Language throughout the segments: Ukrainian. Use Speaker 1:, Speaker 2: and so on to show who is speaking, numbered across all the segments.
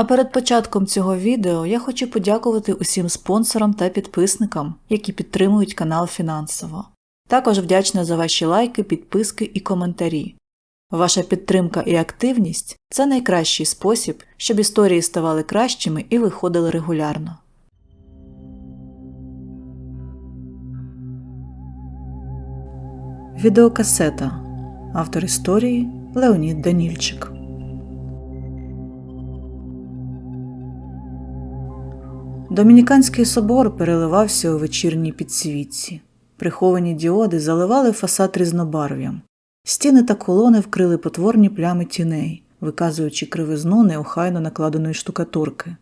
Speaker 1: А перед початком цього відео я хочу подякувати усім спонсорам та підписникам, які підтримують канал фінансово. Також вдячна за ваші лайки, підписки і коментарі. Ваша підтримка і активність це найкращий спосіб, щоб історії ставали кращими і виходили регулярно. Відеокасета. Автор історії Леонід Данільчик. Домініканський собор переливався у вечірній підсвітці. Приховані діоди заливали фасад різнобарв'ям. Стіни та колони вкрили потворні плями тіней, виказуючи кривизну неохайно накладеної штукатурки.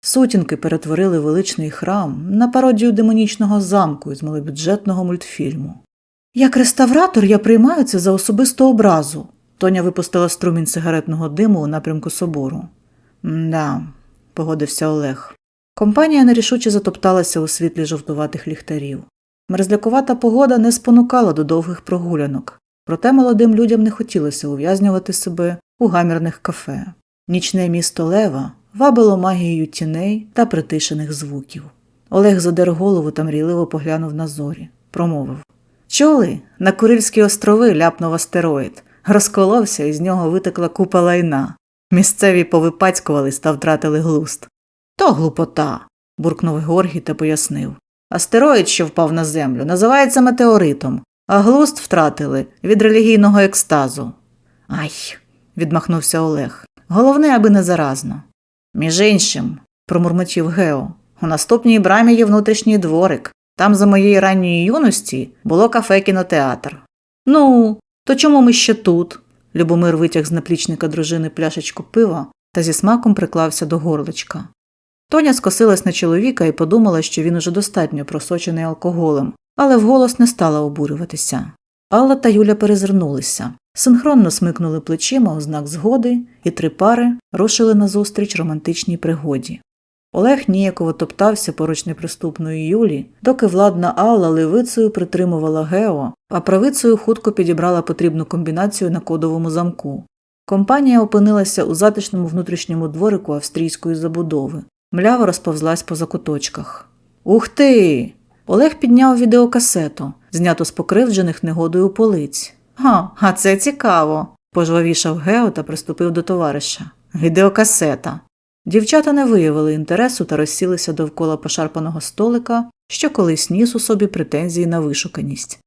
Speaker 1: Сутінки перетворили величний храм на пародію демонічного замку із малобюджетного мультфільму. Як реставратор я приймаю це за особисту образу. Тоня випустила струмінь сигаретного диму у напрямку собору. «Мда», – погодився Олег. Компанія нерішуче затопталася у світлі жовтуватих ліхтарів. Мерзлякувата погода не спонукала до довгих прогулянок, проте молодим людям не хотілося ув'язнювати себе у гамірних кафе. Нічне місто Лева вабило магією тіней та притишених звуків. Олег задер голову та мрійливо поглянув на зорі, промовив Чули? На Курильські острови ляпнув астероїд. Розколовся і з нього витекла купа лайна. Місцеві повипацькувались та втратили глуст. То глупота, буркнув Георгій та пояснив. Астероїд, що впав на землю, називається метеоритом, а глуст втратили від релігійного екстазу. Ай, відмахнувся Олег. Головне, аби не заразно. Між іншим, промурмотів Гео, у наступній брамі є внутрішній дворик. Там за моєї ранньої юності було кафе кінотеатр. Ну, то чому ми ще тут? Любомир витяг з наплічника дружини пляшечку пива та зі смаком приклався до горличка. Тоня скосилась на чоловіка і подумала, що він уже достатньо просочений алкоголем, але вголос не стала обурюватися. Алла та Юля перезирнулися, синхронно смикнули плечима у знак згоди, і три пари рушили назустріч романтичній пригоді. Олег ніяково топтався поруч неприступної Юлі, доки владна Алла левицею притримувала Гео, а правицею хутко підібрала потрібну комбінацію на кодовому замку. Компанія опинилася у затишному внутрішньому дворику австрійської забудови. Млява розповзлась по закуточках. Ух ти! Олег підняв відеокасету, знято з покривджених негодою полиць. Га, а це цікаво, пожвавішав Гео та приступив до товариша. Відеокасета. Дівчата не виявили інтересу та розсілися довкола пошарпаного столика, що колись ніс у собі претензії на вишуканість.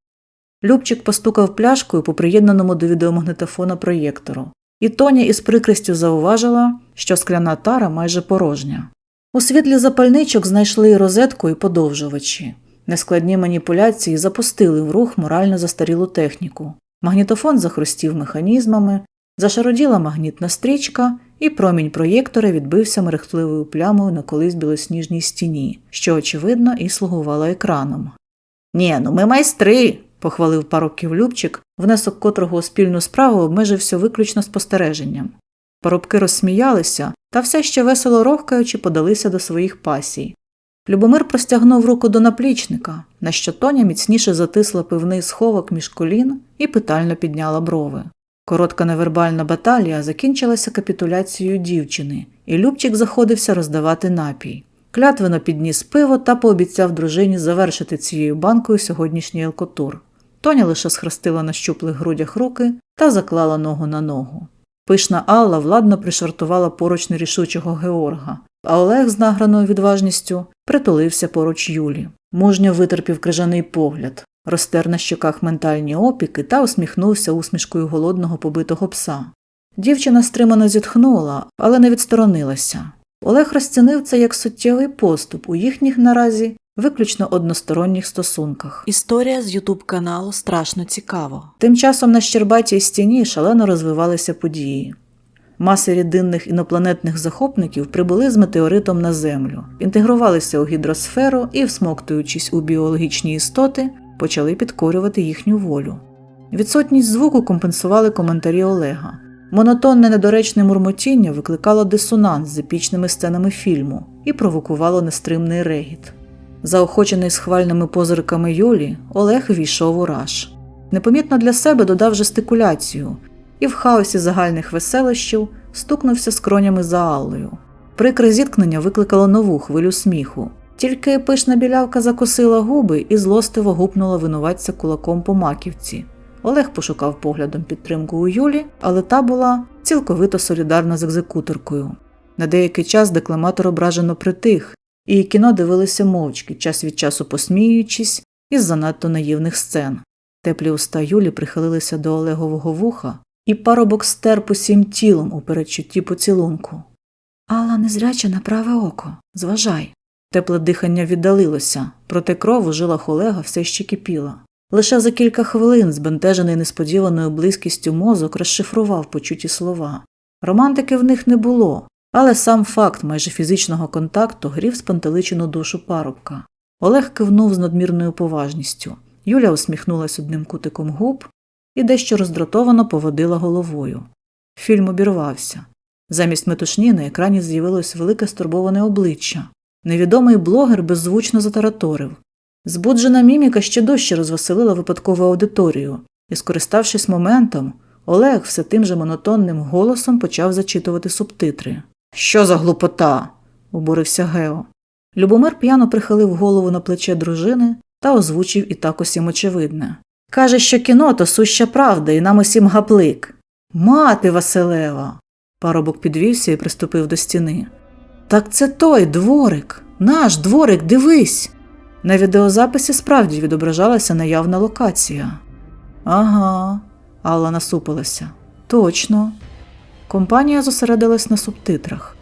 Speaker 1: Любчик постукав пляшкою по приєднаному до відеомагнитофона проєктору, і Тоня із прикрістю зауважила, що скляна тара майже порожня. У світлі запальничок знайшли розетку і подовжувачі. Нескладні маніпуляції запустили в рух морально застарілу техніку. Магнітофон захрустів механізмами, зашароділа магнітна стрічка, і промінь проєктора відбився мерехтливою плямою на колись білосніжній стіні, що, очевидно, і слугувала екраном. Ні, ну ми майстри, похвалив парубків Любчик, внесок котрого у спільну справу обмежився виключно спостереженням. Парубки розсміялися та все ще весело рохкаючи подалися до своїх пасій. Любомир простягнув руку до наплічника, на що Тоня міцніше затисла пивний сховок між колін і питально підняла брови. Коротка невербальна баталія закінчилася капітуляцією дівчини, і Любчик заходився роздавати напій. Клятвено підніс пиво та пообіцяв дружині завершити цією банкою сьогоднішній алкотур. Тоня лише схрестила на щуплих грудях руки та заклала ногу на ногу. Пишна Алла владно пришвартувала поруч нерішучого Георга, а Олег з награною відважністю притулився поруч Юлі. Мужньо витерпів крижаний погляд, розтер на щоках ментальні опіки та усміхнувся усмішкою голодного побитого пса. Дівчина стримано зітхнула, але не відсторонилася. Олег розцінив це як суттєвий поступ у їхніх наразі виключно односторонніх стосунках. Історія з ютуб каналу страшно цікаво. Тим часом на Щербатій стіні шалено розвивалися події. Маси рідинних інопланетних захопників прибули з метеоритом на Землю, інтегрувалися у гідросферу і, всмоктуючись у біологічні істоти, почали підкорювати їхню волю. Відсутність звуку компенсували коментарі Олега. Монотонне недоречне мурмотіння викликало дисонанс з епічними сценами фільму і провокувало нестримний регіт. Заохочений схвальними позирками Юлі, Олег війшов у раж. Непомітно для себе додав жестикуляцію і в хаосі загальних веселощів стукнувся скронями за Аллою. Прикре зіткнення викликало нову хвилю сміху. Тільки пишна білявка закосила губи і злостиво гупнула винуватця кулаком по маківці. Олег пошукав поглядом підтримку у Юлі, але та була цілковито солідарна з екзекуторкою. На деякий час декламатор ображено притих, і кіно дивилися мовчки, час від часу посміюючись із занадто наївних сцен. Теплі уста Юлі прихилилися до Олегового вуха, і парубок стер усім тілом у передчутті поцілунку. Алла незряча на праве око, зважай. Тепле дихання віддалилося, проте кров у жилах Олега все ще кипіла. Лише за кілька хвилин, збентежений несподіваною близькістю мозок, розшифрував почуті слова. Романтики в них не було, але сам факт майже фізичного контакту грів спантеличену душу парубка. Олег кивнув з надмірною поважністю. Юля усміхнулась одним кутиком губ і дещо роздратовано поводила головою. Фільм обірвався. Замість метушні на екрані з'явилось велике стурбоване обличчя. Невідомий блогер беззвучно затараторив. Збуджена міміка ще дужче розвеселила випадкову аудиторію, і, скориставшись моментом, Олег все тим же монотонним голосом почав зачитувати субтитри. Що за глупота? обурився Гео. Любомир п'яно прихилив голову на плече дружини та озвучив і так усім очевидне. Каже, що кіно то суща правда, і нам усім гаплик. Мати Василева. Парубок підвівся і приступив до стіни. Так це той дворик, наш дворик, дивись. На відеозаписі справді відображалася наявна локація. Ага, Алла насупилася. Точно. Компанія зосередилась на субтитрах.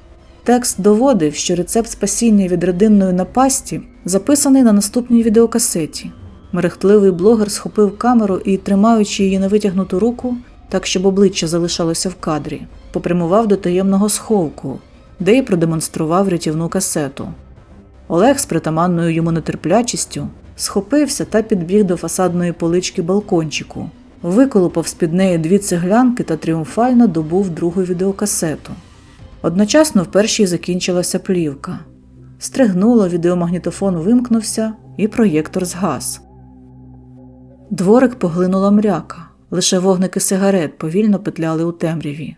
Speaker 1: Текст доводив, що рецепт спасіння від родинної напасті записаний на наступній відеокасеті. Мерехтливий блогер схопив камеру і, тримаючи її на витягнуту руку, так щоб обличчя залишалося в кадрі, попрямував до таємного сховку, де й продемонстрував рятівну касету. Олег з притаманною йому нетерплячістю схопився та підбіг до фасадної полички балкончику, виколупав з-під неї дві цеглянки та тріумфально добув другу відеокасету. Одночасно в першій закінчилася плівка. Стригнуло, відеомагнітофон вимкнувся, і проєктор згас. Дворик поглинула мряка, лише вогники сигарет повільно петляли у темряві.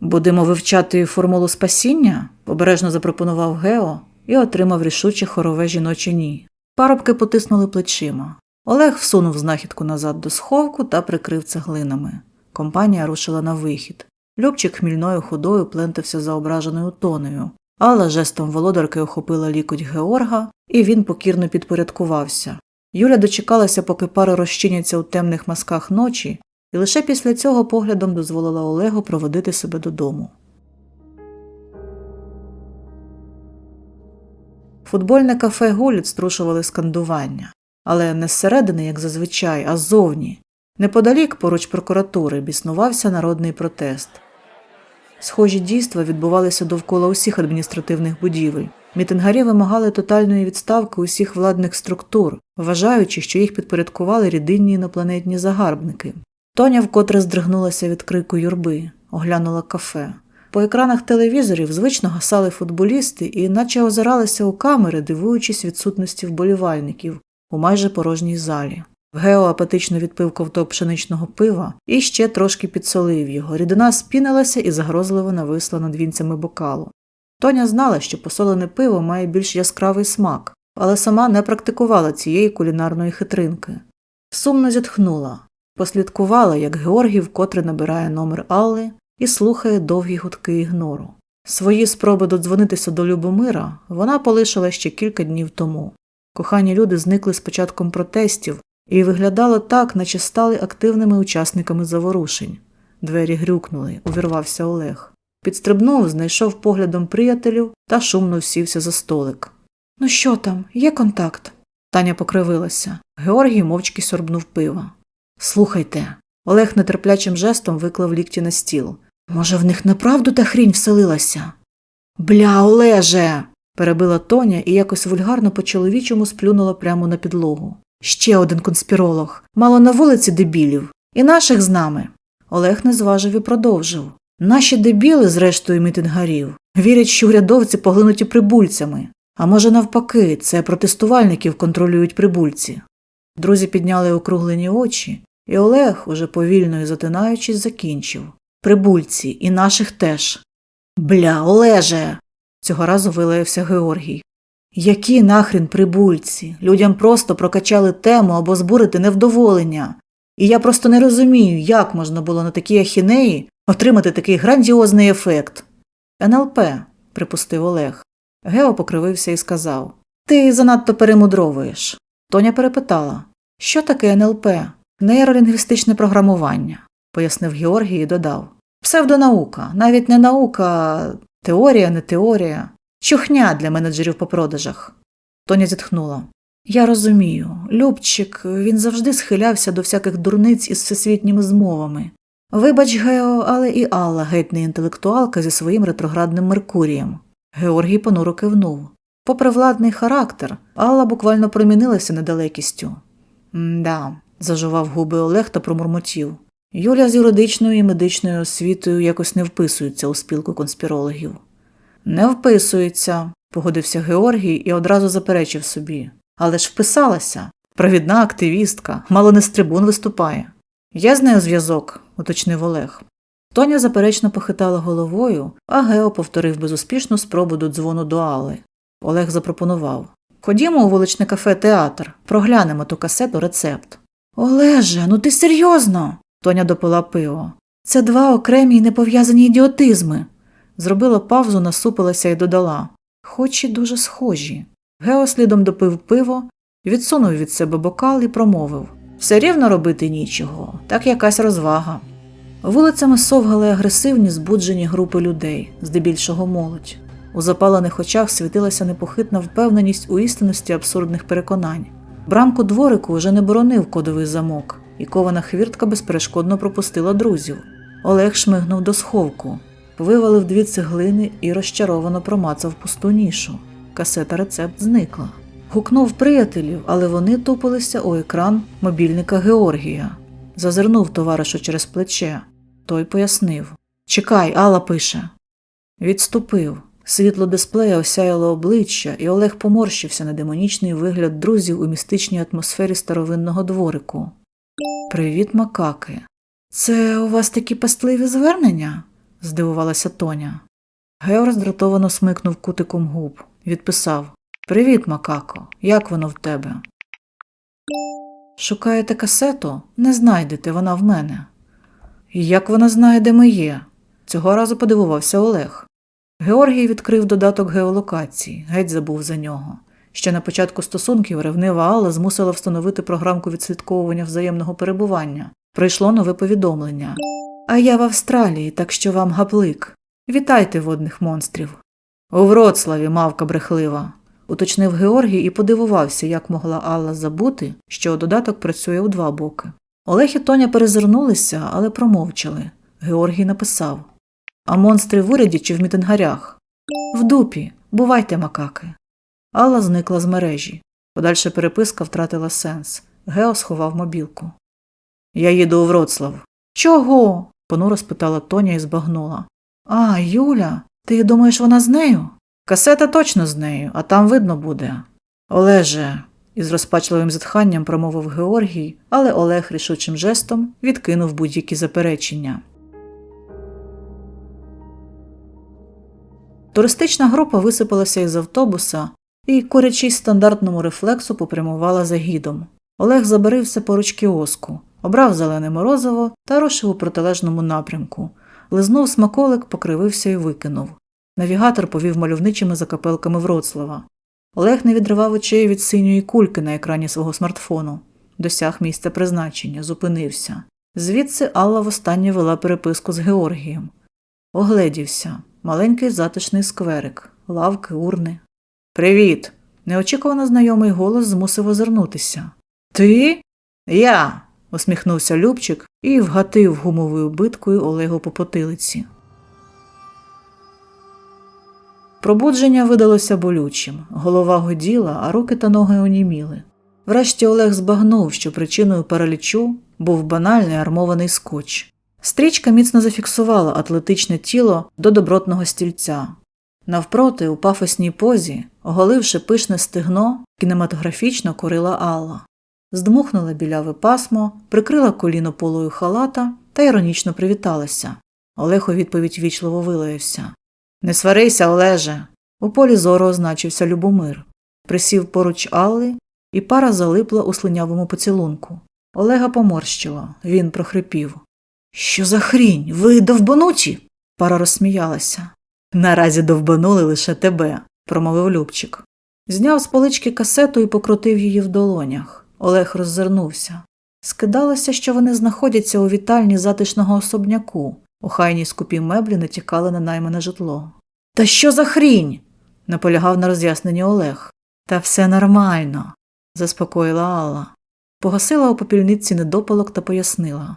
Speaker 1: Будемо вивчати формулу спасіння? обережно запропонував Гео і отримав рішуче хорове жіноче ні. Парубки потиснули плечима. Олег всунув знахідку назад до сховку та прикрив цеглинами. Компанія рушила на вихід. Любчик хмільною ходою плентався за ображеною тонею. Алла жестом володарки охопила лікоть Георга, і він покірно підпорядкувався. Юля дочекалася, поки пари розчиняться у темних масках ночі, і лише після цього поглядом дозволила Олегу проводити себе додому. Футбольне кафе Гуліт струшували скандування, але не зсередини, як зазвичай, а ззовні. Неподалік поруч прокуратури біснувався народний протест. Схожі дійства відбувалися довкола усіх адміністративних будівель. Мітингарі вимагали тотальної відставки усіх владних структур, вважаючи, що їх підпорядкували рідинні інопланетні загарбники. Тоня вкотре здригнулася від крику юрби, оглянула кафе. По екранах телевізорів звично гасали футболісти і наче озиралися у камери, дивуючись відсутності вболівальників у майже порожній залі. Гео апатично відпив ковток пшеничного пива і ще трошки підсолив його. Рідина спінилася і загрозливо нависла над вінцями бокалу. Тоня знала, що посолене пиво має більш яскравий смак, але сама не практикувала цієї кулінарної хитринки. Сумно зітхнула, послідкувала, як Георгій вкотре набирає номер Алли і слухає довгі гудки ігнору. Свої спроби додзвонитися до Любомира вона полишила ще кілька днів тому. Кохані люди зникли з початком протестів, і виглядало так, наче стали активними учасниками заворушень. Двері грюкнули, увірвався Олег. Підстрибнув, знайшов поглядом приятелів та шумно всівся за столик. Ну що там, є контакт? Таня покривилася. Георгій мовчки сорбнув пива. Слухайте. Олег нетерплячим жестом виклав лікті на стіл. Може, в них направду та хрінь вселилася? Бля, Олеже. Перебила Тоня і якось вульгарно по чоловічому сплюнула прямо на підлогу. Ще один конспіролог. Мало на вулиці дебілів. І наших з нами. Олег не зважив і продовжив. Наші дебіли, зрештою мітингарів, вірять, що урядовці поглинуті прибульцями. А може, навпаки, це протестувальників контролюють прибульці. Друзі підняли округлені очі, і Олег, уже повільно і затинаючись, закінчив. Прибульці, і наших теж. Бля, Олеже. Цього разу вилаявся Георгій. Які нахрін прибульці? Людям просто прокачали тему або збурити невдоволення. І я просто не розумію, як можна було на такій ахінеї отримати такий грандіозний ефект. НЛП, припустив Олег. Гео покривився і сказав Ти занадто перемудровуєш. Тоня перепитала Що таке НЛП? Нейролінгвістичне програмування, пояснив Георгій і додав. Псевдонаука, навіть не наука, теорія, не теорія. Чухня для менеджерів по продажах. Тоня зітхнула. Я розумію, Любчик, він завжди схилявся до всяких дурниць із всесвітніми змовами. Вибач, Гео, але і Алла геть не інтелектуалка зі своїм ретроградним Меркурієм. Георгій понуро кивнув. Попри владний характер, Алла буквально промінилася недалекістю. «М-да», – зажував губи Олег та промурмотів. Юля з юридичною і медичною освітою якось не вписується у спілку конспірологів. Не вписується, погодився Георгій і одразу заперечив собі. Але ж вписалася. Провідна активістка, мало не з трибун виступає. Є з нею зв'язок, уточнив Олег. Тоня заперечно похитала головою, а Гео повторив безуспішну спробу до дзвону до Алли. Олег запропонував Ходімо у вуличне кафе театр, проглянемо ту касету рецепт. Олеже, ну ти серйозно? Тоня допила пиво. Це два окремі й непов'язані ідіотизми. Зробила павзу, насупилася і додала хоч і дуже схожі. Гео слідом допив пиво, відсунув від себе бокал і промовив все рівно робити нічого, так якась розвага. Вулицями совгали агресивні збуджені групи людей, здебільшого молодь. У запалених очах світилася непохитна впевненість у істинності абсурдних переконань. Брамку дворику вже не боронив кодовий замок, і кована хвіртка безперешкодно пропустила друзів. Олег шмигнув до сховку, вивалив дві цеглини і розчаровано промацав пусту нішу. Касета рецепт зникла. Гукнув приятелів, але вони тупилися у екран мобільника Георгія. Зазирнув товаришу через плече. Той пояснив Чекай, Алла пише. Відступив. Світло дисплея осяяло обличчя, і Олег поморщився на демонічний вигляд друзів у містичній атмосфері старовинного дворику. Привіт, макаки. Це у вас такі пастливі звернення? здивувалася Тоня. Гео роздратовано смикнув кутиком губ, відписав Привіт, макако, як воно в тебе? Шукаєте касету? Не знайдете, вона в мене. «І Як вона знає, де ми є? Цього разу подивувався Олег. Георгій відкрив додаток геолокації, геть забув за нього. Ще на початку стосунків ревнива Алла змусила встановити програмку відслідковування взаємного перебування. Прийшло нове повідомлення. А я в Австралії, так що вам гаплик. Вітайте водних монстрів. У Вроцлаві, мавка брехлива, уточнив Георгій і подивувався, як могла Алла забути, що додаток працює у два боки. Олег і Тоня перезирнулися, але промовчали. Георгій написав А монстри в уряді чи в мітингарях? В дупі. Бувайте, макаки. Алла зникла з мережі. Подальша переписка втратила сенс. Гео сховав мобілку. Я їду у Вроцлав. Чого? понуро спитала Тоня і збагнула. А, Юля, ти думаєш, вона з нею? Касета точно з нею, а там видно буде. Олеже, із розпачливим зітханням промовив Георгій, але Олег рішучим жестом відкинув будь-які заперечення. Туристична група висипалася із автобуса і, корячись стандартному рефлексу, попрямувала за гідом. Олег забарився поруч кіоску, обрав зелене морозиво та рушив у протилежному напрямку. Лизнув смаколик, покривився і викинув. Навігатор повів мальовничими закапелками Вроцлава. Олег не відривав очей від синьої кульки на екрані свого смартфону. Досяг місця призначення, зупинився. Звідси Алла востаннє вела переписку з Георгієм. Огледівся. Маленький затишний скверик, лавки, урни. Привіт. Неочікувано знайомий голос змусив озирнутися. Ти? Я. усміхнувся Любчик і вгатив гумовою биткою Олегу по потилиці. Пробудження видалося болючим, голова годіла, а руки та ноги оніміли. Врешті Олег збагнув, що причиною паралічу був банальний армований скотч. Стрічка міцно зафіксувала атлетичне тіло до добротного стільця. Навпроти, у пафосній позі, оголивши пишне стегно, кінематографічно курила Алла. Здмухнула біляве пасмо, прикрила коліно полою халата та іронічно привіталася. Олег у відповідь вічливо вилаявся. Не сварися, Олеже. У полі зору означився Любомир. Присів поруч Алли, і пара залипла у слинявому поцілунку. Олега поморщило, він прохрипів. Що за хрінь? Ви довбануті? Пара розсміялася. Наразі довбанули лише тебе, промовив Любчик. Зняв з полички касету і покрутив її в долонях. Олег роззирнувся. Скидалося, що вони знаходяться у вітальні затишного особняку. Охайні скупі меблі натякали на наймане житло. Та що за хрінь? наполягав на роз'ясненні Олег. Та все нормально, заспокоїла Алла. Погасила у попільниці недопалок та пояснила.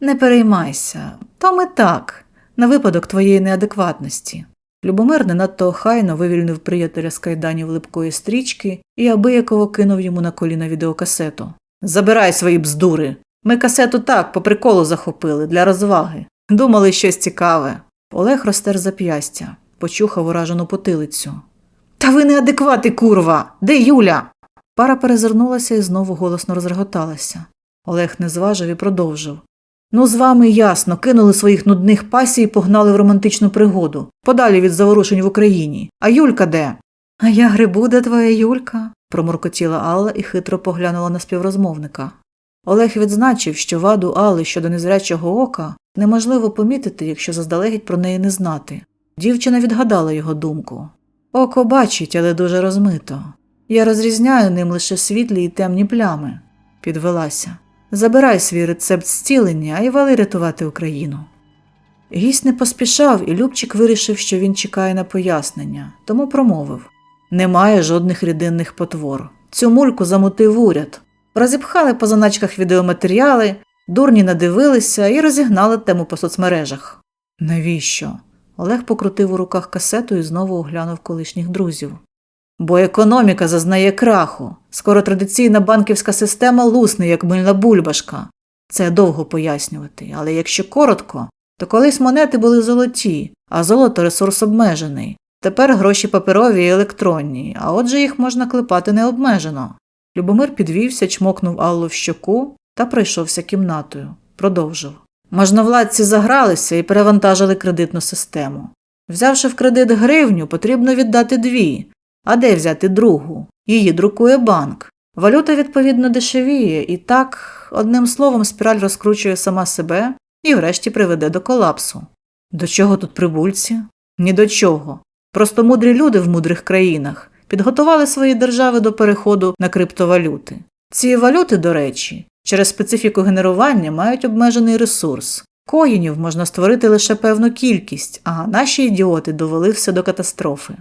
Speaker 1: Не переймайся, то ми так, на випадок твоєї неадекватності. Любомир не надто охайно вивільнив приятеля з кайданів липкої стрічки і абияково кинув йому на коліна відеокасету. Забирай свої бздури. Ми касету так, по приколу захопили, для розваги. Думали щось цікаве. Олег розтер зап'ястя, почухав уражену потилицю. Та ви неадеквати, курва! Де Юля? Пара перезирнулася і знову голосно розреготалася. Олег не зважив і продовжив. Ну, з вами ясно, кинули своїх нудних пасій і погнали в романтичну пригоду, подалі від заворушень в Україні. А Юлька де? А я грибу, де твоя Юлька? промуркотіла Алла і хитро поглянула на співрозмовника. Олег відзначив, що ваду Алли щодо незрячого ока неможливо помітити, якщо заздалегідь про неї не знати. Дівчина відгадала його думку. Око бачить, але дуже розмито. Я розрізняю ним лише світлі і темні плями, підвелася. Забирай свій рецепт зцілення і вали рятувати Україну. Гість не поспішав, і Любчик вирішив, що він чекає на пояснення, тому промовив немає жодних рідинних потвор. Цю мульку замутив уряд. Розіпхали по заначках відеоматеріали, дурні надивилися і розігнали тему по соцмережах. Навіщо? Олег покрутив у руках касету і знову оглянув колишніх друзів. Бо економіка зазнає краху. Скоро традиційна банківська система лусне, як мильна бульбашка. Це довго пояснювати, але якщо коротко, то колись монети були золоті, а золото ресурс обмежений. Тепер гроші паперові і електронні, а отже їх можна клепати необмежено. Любомир підвівся, чмокнув Аллу в щоку та пройшовся кімнатою. Продовжив. Можновладці загралися і перевантажили кредитну систему. Взявши в кредит гривню, потрібно віддати дві. А де взяти другу? Її друкує банк. Валюта, відповідно, дешевіє, і так, одним словом, спіраль розкручує сама себе і врешті приведе до колапсу. До чого тут прибульці? Ні до чого. Просто мудрі люди в мудрих країнах підготували свої держави до переходу на криптовалюти. Ці валюти, до речі, через специфіку генерування мають обмежений ресурс. Коїнів можна створити лише певну кількість, а наші ідіоти довели все до катастрофи.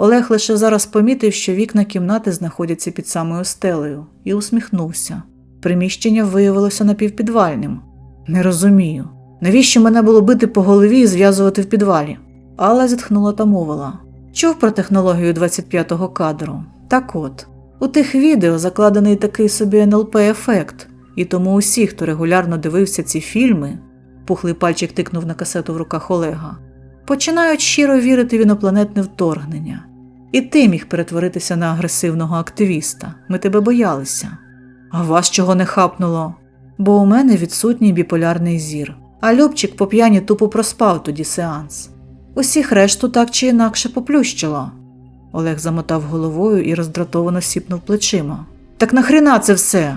Speaker 1: Олег лише зараз помітив, що вікна кімнати знаходяться під самою стелею, і усміхнувся. Приміщення виявилося напівпідвальним. Не розумію. Навіщо мене було бити по голові і зв'язувати в підвалі? Алла зітхнула та мовила. Чув про технологію 25-го кадру. Так от, у тих відео закладений такий собі НЛП-ефект, і тому усі, хто регулярно дивився ці фільми, пухлий пальчик тикнув на касету в руках Олега, починають щиро вірити в інопланетне вторгнення. І ти міг перетворитися на агресивного активіста. Ми тебе боялися. А вас чого не хапнуло? Бо у мене відсутній біполярний зір. А Любчик по п'яні тупо проспав тоді сеанс. Усіх решту так чи інакше поплющило. Олег замотав головою і роздратовано сіпнув плечима. Так нахріна це все?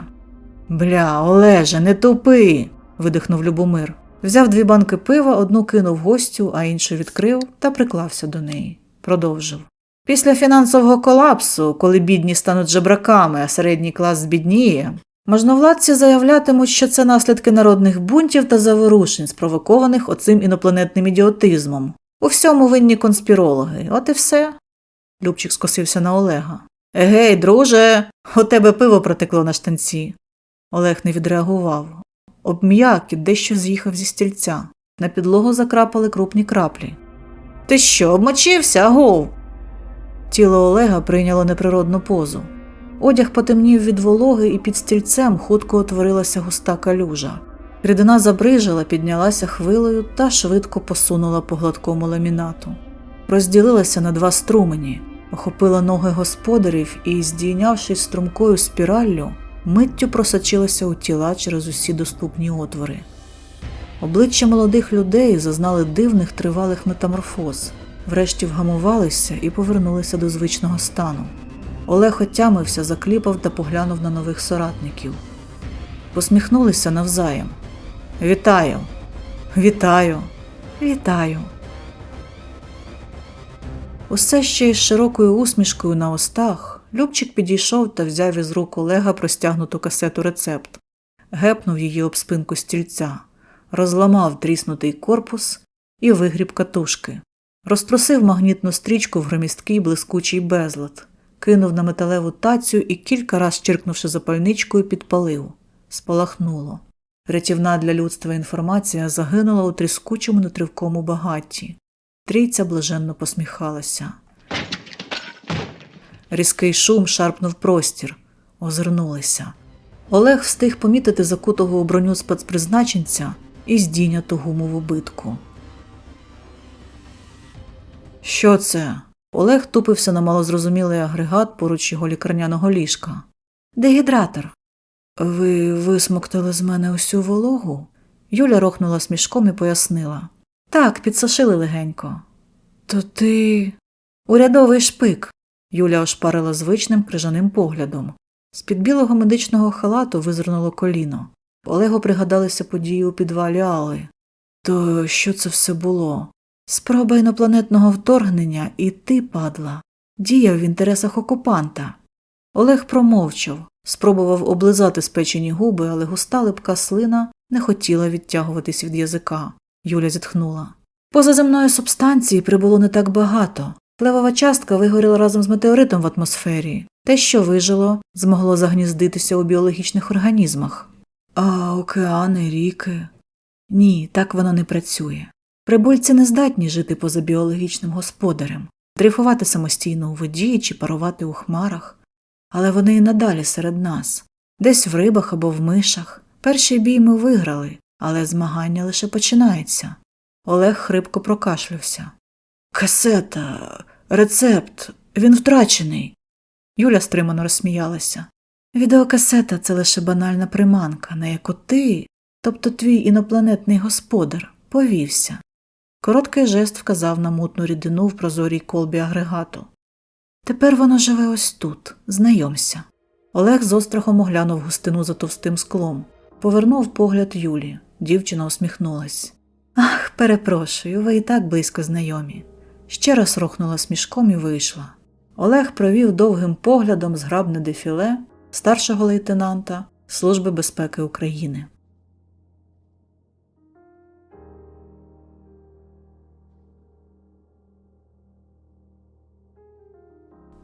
Speaker 1: Бля, Олеже, не тупи. видихнув Любомир. Взяв дві банки пива, одну кинув гостю, а іншу відкрив та приклався до неї. Продовжив. Після фінансового колапсу, коли бідні стануть жебраками, а середній клас збідніє, можновладці заявлятимуть, що це наслідки народних бунтів та заворушень, спровокованих оцим інопланетним ідіотизмом. У всьому винні конспірологи, от і все. Любчик скосився на Олега. Егей, друже, у тебе пиво протекло на штанці. Олег не відреагував. Обм'як і дещо з'їхав зі стільця. На підлогу закрапали крупні краплі. Ти що, обмочився, агов? Тіло Олега прийняло неприродну позу. Одяг потемнів від вологи, і під стільцем хутко утворилася густа калюжа. Рідина забрижила, піднялася хвилею та швидко посунула по гладкому ламінату. Розділилася на два струмені, охопила ноги господарів і, здійнявшись струмкою спіраллю, миттю просочилася у тіла через усі доступні отвори. Обличчя молодих людей зазнали дивних тривалих метаморфоз. Врешті вгамувалися і повернулися до звичного стану. Олег отямився, закліпав та поглянув на нових соратників. Посміхнулися навзаєм. Вітаю! Вітаю! Вітаю! Усе ще із широкою усмішкою на устах Любчик підійшов та взяв із рук Олега простягнуту касету рецепт, гепнув її об спинку стільця, розламав тріснутий корпус і вигріб катушки, розтрусив магнітну стрічку в громісткий блискучий безлад, кинув на металеву тацю і кілька раз черкнувши запальничкою, підпалив. Спалахнуло. Рятівна для людства інформація загинула у тріскучому нетривкому багатті. Трійця блаженно посміхалася. Різкий шум шарпнув простір. Озирнулися. Олег встиг помітити закутого у броню спецпризначенця і здійняту гумову битку. Що це? Олег тупився на малозрозумілий агрегат поруч його лікарняного ліжка. Дегідратор. Ви висмоктали з мене усю вологу? Юля рохнула смішком і пояснила. Так, підсушили легенько. То ти. Урядовий шпик. Юля ошпарила звичним крижаним поглядом. З-під білого медичного халату визирнуло коліно. Олегу пригадалися події у підвалі Али. То що це все було? Спроба інопланетного вторгнення, і ти, падла, діяв в інтересах окупанта. Олег промовчав, спробував облизати спечені губи, але густа липка слина не хотіла відтягуватись від язика. Юля зітхнула. Позаземної субстанції прибуло не так багато. Плевова частка вигоріла разом з метеоритом в атмосфері. Те, що вижило, змогло загніздитися у біологічних організмах. А океани, ріки. Ні, так воно не працює. Прибульці не здатні жити поза біологічним господарем, дрейфувати самостійно у воді чи парувати у хмарах, але вони і надалі серед нас, десь в рибах або в мишах. Перший бій ми виграли, але змагання лише починається. Олег хрипко прокашлявся. Касета, рецепт, він втрачений. Юля стримано розсміялася. Відеокасета це лише банальна приманка, на яку ти, тобто твій інопланетний господар, повівся. Короткий жест вказав на мутну рідину в прозорій колбі агрегату. Тепер воно живе ось тут, знайомся. Олег з острахом оглянув густину за товстим склом, повернув погляд Юлі. Дівчина усміхнулась. Ах, перепрошую, ви і так близько знайомі. Ще раз рухнула смішком і вийшла. Олег провів довгим поглядом зграбне дефіле старшого лейтенанта Служби безпеки України.